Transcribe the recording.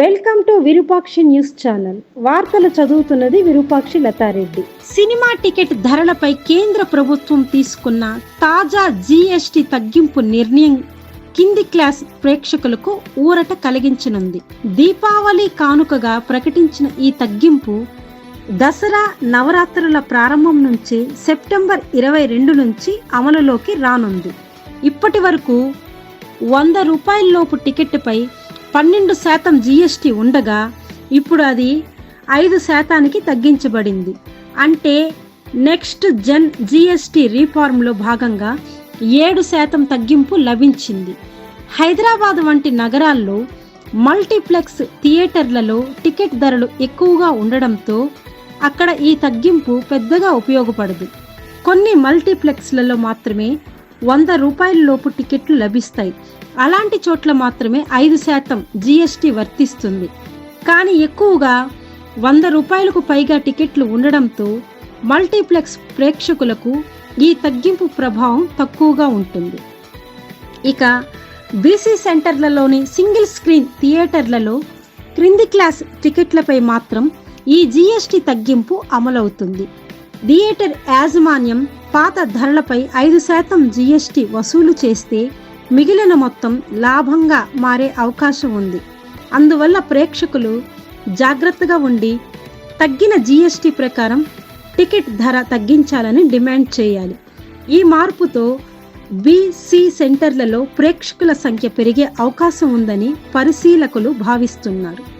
Welcome to Virupakshi news channel. వార్తలు చదువుతున్నది Virupakshi Latha Reddy. Cinema ticket ధరలపై కేంద్ర ప్రభుత్వం తీసుకున్న తాజా జీఎస్టీ తగ్గింపు నిర్ణయం కింది క్లాస్ ప్రేక్షకులకు ఊరట కలిగించనుంది. దీపావళి కానుకగా ప్రకటించిన ఈ తగ్గింపు దసరా నవరాత్రుల ప్రారంభం నుంచి సెప్టెంబర్ ఇరవై రెండు నుంచి అమలులోకి రానుంది. ఇప్పటి వరకు వంద రూపాయలలోపు టికెట్పై పన్నెండు శాతం జీఎస్టీ ఉండగా ఇప్పుడు అది ఐదు శాతానికి తగ్గించబడింది. అంటే నెక్స్ట్ జన్ జీఎస్టీ రీఫార్మ్లో భాగంగా ఏడు శాతం తగ్గింపు లభించింది. హైదరాబాద్ వంటి నగరాల్లో మల్టీప్లెక్స్ థియేటర్లలో టికెట్ ధరలు ఎక్కువగా ఉండడంతో అక్కడ ఈ తగ్గింపు పెద్దగా ఉపయోగపడదు. కొన్ని మల్టీప్లెక్స్లలో మాత్రమే వంద రూపాయల లోపు టికెట్లు లభిస్తాయి. అలాంటి చోట్ల మాత్రమే ఐదు శాతం జీఎస్టీ వర్తిస్తుంది. కానీ ఎక్కువగా వంద రూపాయలకు పైగా టికెట్లు ఉండడంతో మల్టీప్లెక్స్ ప్రేక్షకులకు ఈ తగ్గింపు ప్రభావం తక్కువగా ఉంటుంది. ఇక బీసీ సెంటర్లలోని సింగిల్ స్క్రీన్ థియేటర్లలో క్రింది క్లాస్ టికెట్లపై మాత్రం ఈ జీఎస్టీ తగ్గింపు అమలవుతుంది. థియేటర్ యాజమాన్యం పాత ధరలపై ఐదు శాతం జీఎస్టీ వసూలు చేస్తే మిగిలిన మొత్తం లాభంగా మారే అవకాశం ఉంది. అందువల్ల ప్రేక్షకులు జాగ్రత్తగా ఉండి తగ్గిన జీఎస్టీ ప్రకారం టికెట్ ధర తగ్గించాలని డిమాండ్ చేయాలి. ఈ మార్పుతో బీసీ సెంటర్లలో ప్రేక్షకుల సంఖ్య పెరిగే అవకాశం ఉందని పరిశీలకులు భావిస్తున్నారు.